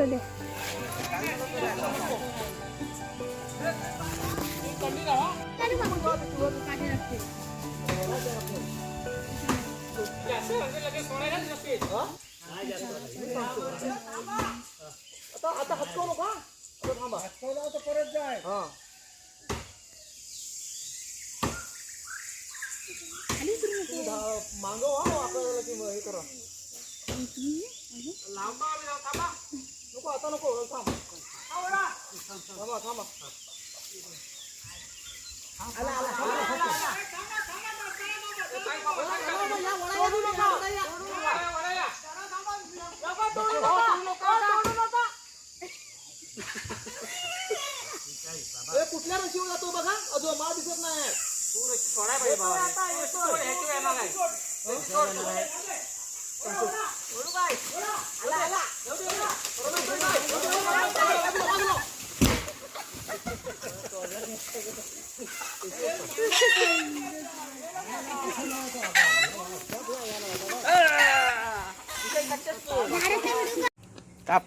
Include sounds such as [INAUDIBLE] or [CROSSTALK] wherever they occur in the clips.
असू दे आता आता हटकवू नका आता थांबा हटकवला तर परत जाय हा तुम्ही धा- मागव हा आपल्याला की मग हे करा लांबा थांबा नको आता नको थांब थांबा थांबा आला आला कुठल्या रशीवर जातो बघा अजून मला दिसत नाही येतोय आता, येतोय. आला, दे, येऊ दे. काप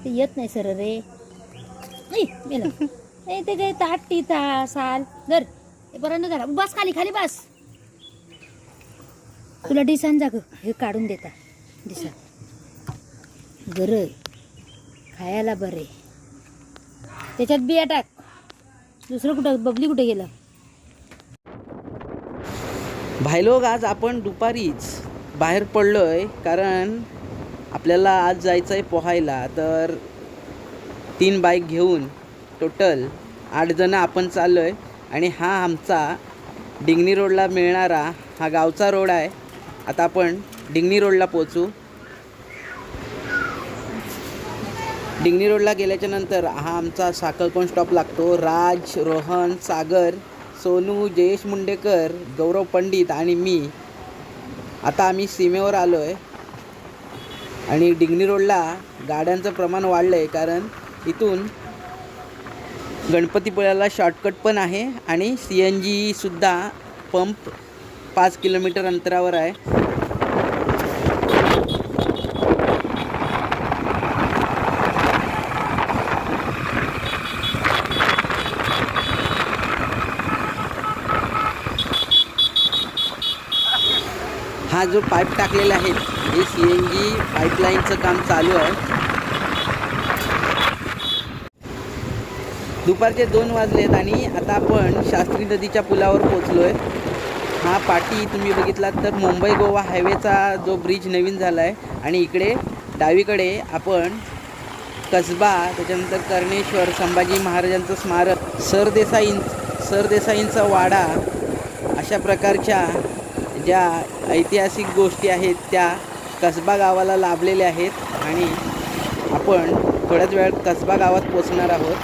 ते येत नाही सर रे. ऐ, मेलं. ए, [LAUGHS] ते काय ताट ता साल. धर. ते बरं घरा बस खाली खाली बस. तुला डिसान जाग. हे काढून देता. दिसा गर खायला बरे त्याच्यात बिया टाक दुसरं कुठं? बबली कुठे गेलं? भाईलोग आज आपण दुपारीच बाहेर पडलोय कारण आपल्याला आज जायचं आहे पोहायला तर तीन बाईक घेऊन टोटल आठजणं आपण चाललो आहे आणि हा आमचा डिंगणी रोडला मिळणारा हा गावचा रोड आहे. आता आपण डिंगणी रोडला पोचू डिंगणी रोडला गेल्याच्यानंतर हा आमचा साखरकोण स्टॉप लागतो? राज रोहन सागर सोनू जयेश मुंडेकर गौरव पंडित आणि मी. आता आम्ही सीमेवर आलो आहे आणि डिंगणी रोडला गाड्यांचं प्रमाण वाढलं आहे कारण इथून गणपतीपुळ्याला शॉर्टकट पण आहे आणि सी एन जीसुद्धा पंप पाच किलोमीटर अंतरावर आहे. हा जो पाईप टाकलेला आहे हे सी एन जी पाईपलाईनचं काम चालू आहे. दुपारचे दोन वाजलेत आणि आता आपण शास्त्री नदीच्या पुलावर पोचलो आहे हा पाटी तुम्ही बघितलात तर मुंबई गोवा हायवेचा जो ब्रिज नवीन झाला आहे आणि इकडे डावीकडे आपण कसबा त्याच्यानंतर कर्णेश्वर संभाजी महाराजांचं स्मारक सरदेसाईं सरदेसाईंचा वाडा अशा प्रकारच्या ज्या ऐतिहासिक गोष्टी आहेत त्या कसबा गावाला लाभलेले आहेत आणि आपण थोड्याच वेळात कसबा गावात पोचणार आहोत.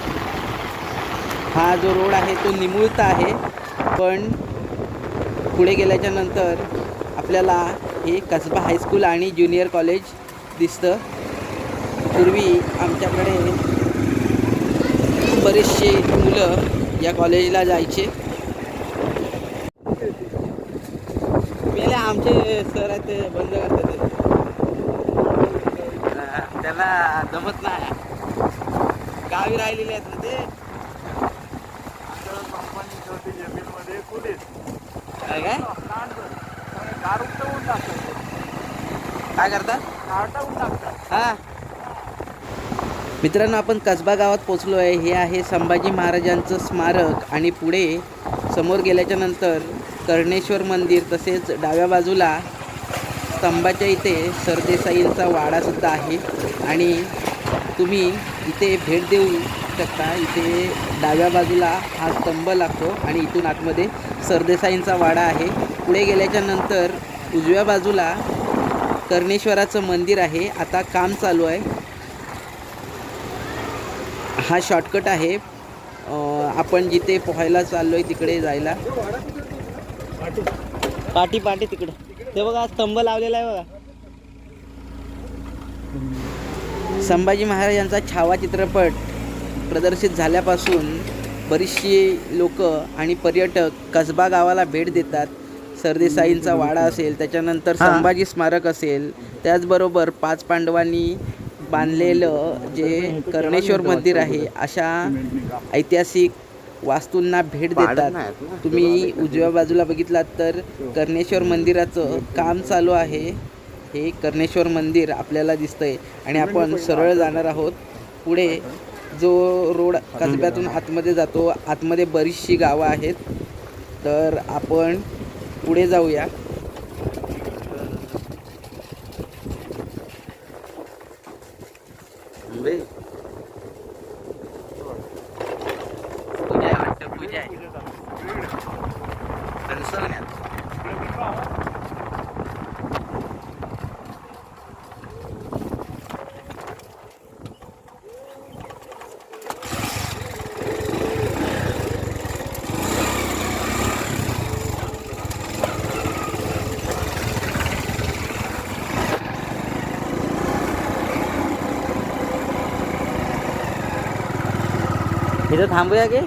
हा जो रोड आहे तो निमुळता आहे पण पुढे गेल्याच्यानंतर आपल्याला हे कसबा हायस्कूल आणि ज्युनियर कॉलेज दिसतं. पूर्वी आमच्याकडे बरेचसे मुलं या कॉलेजला जायचे. पहिले आमचे सर आहेत ते बंद करतात. ते. अं, त्याला जमत नाही. गावी राहिलेले आहेत ना ते? काय काय? काय करता? हा. मित्रांनो आपण कसबा गावात पोचलो आहे. हे आहे संभाजी महाराजांचं स्मारक आणि पुढे समोर गेल्याच्यानंतर कर्णेश्वर मंदिर तसेच डाव्या बाजूला स्तंभाच्या इथे सरदेसाईंचा वाडासुद्धा आहे. आणि तुम्ही इथे भेट देऊ शकता. इथे डाव्या बाजूला हा स्तंभ लागतो आणि इथून आतमध्ये सरदेसाईंचा वाडा आहे. पुढे गेल्याच्यानंतर उजव्या बाजूला कर्णेश्वराचं मंदिर आहे. आता काम चालू आहे. हा शॉर्टकट आहे. आपण जिथे पोहायला चाललो आहे तिकडे जायला. पाठी पाठी तिकडे. ते बघा स्तंभ लावलेला आहे बघा. संभाजी महाराजांचा छावा चित्रपट प्रदर्शित झाल्यापासून बरीचशी लोक आणि पर्यटक कसबा गावाला भेट देतात. सरदेसाईंचा वाडा असेल त्याच्यानंतर संभाजी स्मारक असेल त्याचबरोबर पाच पांडवांनी बांधलेलं जे कर्णेश्वर मंदिर आहे अशा ऐतिहासिक वास्तूंना भेट देतात. तुम्ही उजव्या बाजूला बघितलात तर कर्णेश्वर मंदिराचं काम चालू आहे. हे कर्णेश्वर मंदिर आपल्याला दिसतंय. आणि आपण सरळ जाणार आहोत. पुढे जो रोड कसब्यातून आतमध्ये जातो आतमध्ये बरीचशी गावं आहेत. तर आपण पुढे जाऊया. पूजा आहे वाटतं पूजा आहे कणसवण्यात. इथं थांबूया की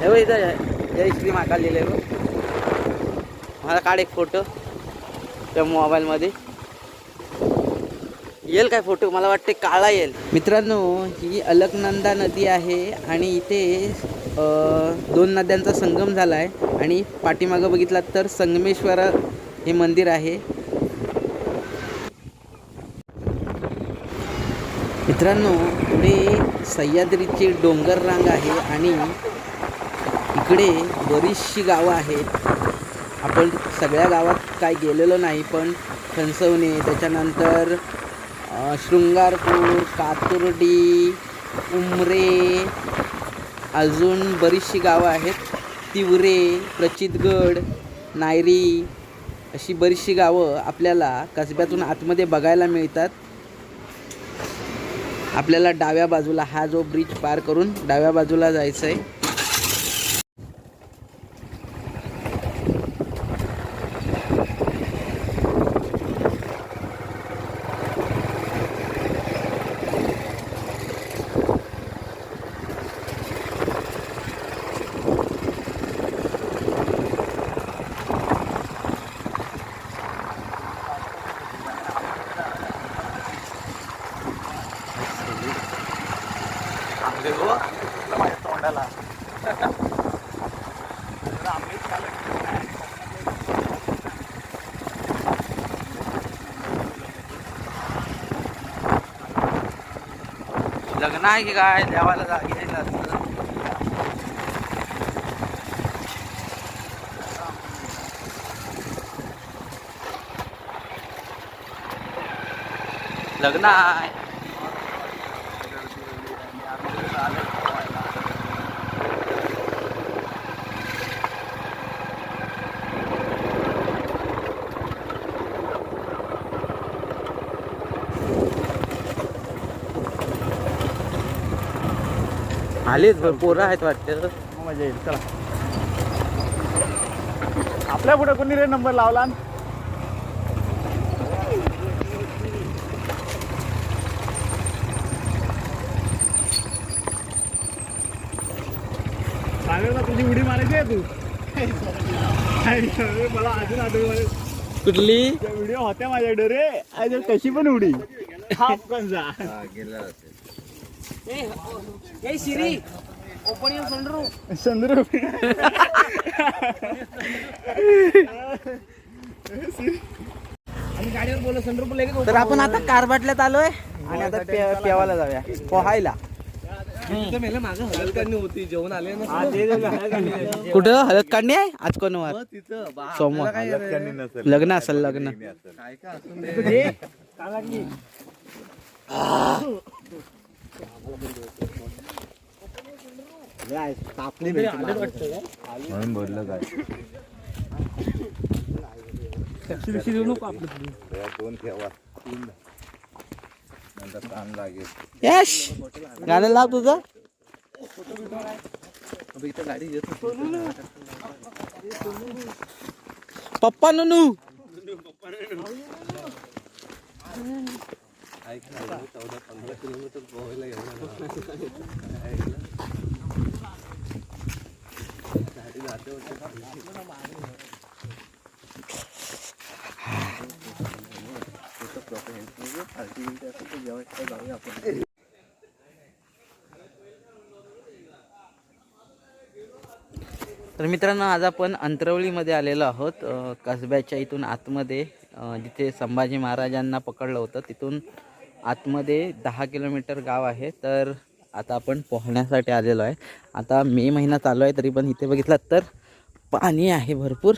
हे बघ इथं जय श्री महाकाल लिहिलं बघ. मला काढ एक फोटो त्या मोबाईलमध्ये येईल काय फोटो? मला वाटते काळा येईल. मित्रांनो ही अलकनंदा नदी आहे आणि इथे दोन नद्यांचा संगम झाला आहे आणि पाठीमागं बघितलात तर संगमेश्वर हे मंदिर आहे. मित्रांनो पुढे सह्याद्रीची डोंगर रांग आहे आणि इकडे बरीचशी गावं आहेत. आपण सगळ्या गावात काय गेलेलो नाही पण खणसवणे त्याच्यानंतर शृंगारपूर कातुर्डी उमरे अजून बरीचशी गावं आहेत. तिवरे प्रचितगड नायरी अशी बरीचशी गावं आपल्याला कसब्यातून आतमध्ये बघायला मिळतात. आपल्याला डाव्या बाजूला हा जो ब्रिज पार करून डाव्या बाजूला जायचं आहे लग्न आहे की काय देवाला जा घ्यायला लग्न आहे आलीच पोरं आहेत वाटतं. मजा येईल चला. आपल्या पुढे कोणी रे नंबर लावला? तुझी उडी मारायची आहे तू? अरे, मला अजून आठवण कुठली? व्हिडिओ होत्या माझ्याकडे रे. अरे कशी पण उडी. [LAUGHS] हा पण जा शिरी ओपन युअर सनरूफ चंद्र तर आपण आता कारभाटल्यात आलोय. आणि आता पे- पेवाला जाऊया. पोहायला. कुठं? हळद काढणी आहे? आज कोणवार? सोमवार. लग्न असेल लग्न. म्हणून भरलं काय? दोन ठेवा. नंतर ताण लागेल. यश! गाणं लाव तुझं. पप्पा ननू पप्पा ननू. तर मित्रांनो आज आपण अंतरवलीमध्ये आलेलो आहोत. कसब्याच्या इथून आतमध्ये जिथे संभाजी महाराजांना पकडलं होतं तिथून आतमध्ये दहा किलोमीटर गाव आहे तर आता आपण पोहण्यासाठी आलेलो आहे. आता मे महिना चालू आहे तरी पण इथे बघितलं तर पाणी आहे भरपूर.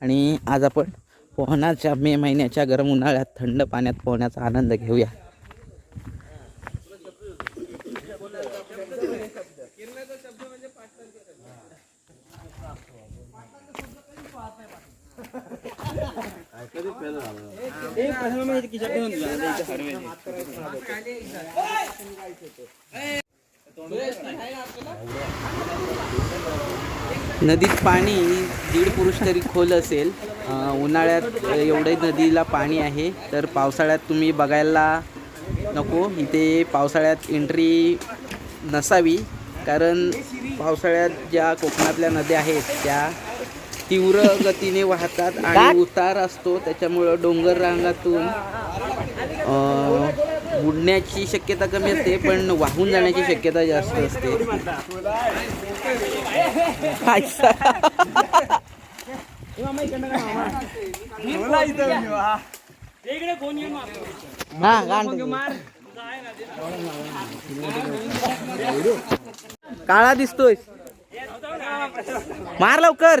आणि आज आपण पोहण्याच्या मे महिन्याच्या गरम उन्हाळ्यात थंड पाण्यात पोहण्याचा आनंद घेऊया. नदीत पाणी दीड पुरुष तरी खोल असेल. उन्हाळ्यात एवढे नदीला पाणी आहे तर पावसाळ्यात तुम्ही बघायला नको. इथे पावसाळ्यात एंट्री नसावी कारण पावसाळ्यात ज्या कोकणातल्या नद्या आहेत त्या तीव्र गतीने वाहतात आणि उतार असतो. त्याच्यामुळं डोंगर रांगातून बुडण्याची शक्यता कमी असते पण वाहून जाण्याची शक्यता जास्त असते. हा. काळा दिसतोय मार लवकर.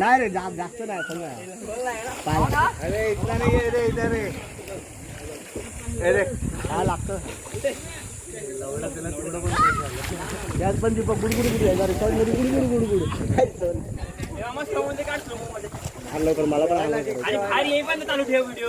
नाही रे जास्त नाही समजा अरे इथला नाही रे इथं रे. अरे हा लागतं? त्यात पण दीपक गुडगुड गुड आहे रिसॉर्टमध्ये गुडगुड गुडगुड लवकर मला पण चालू ठेव व्हिडिओ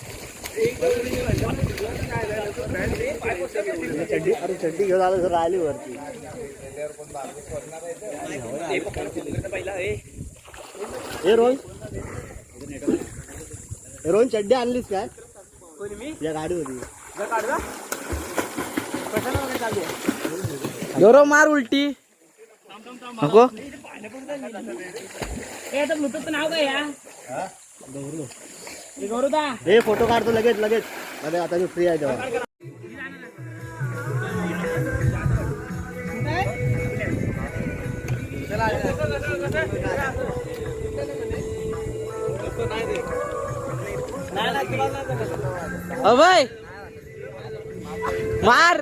चड्डी अरे चड्डी घेऊन आलं जर राहिली वरती हे रोहन हे रोहन चड्डी आणलीस काय या गाडी होती मार उलटी नको नाव काय या हे फोटो काढतो लगेच लगेच. अरे आता मी फ्री आहे तेव्हा. अभय मार!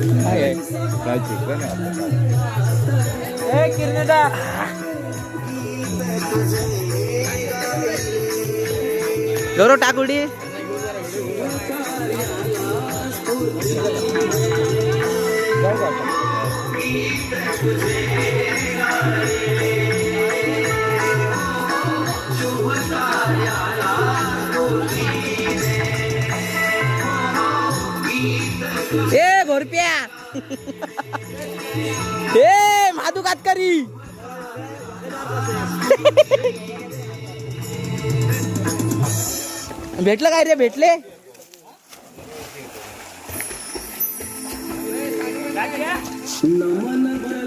यांचं काय आहे काय चिकन आहे ए किरणदा गौरव टाकुडी रुपया हे [LAUGHS] माधू कातकरी [LAUGHS] भेटलं काय रे भेटले? नमन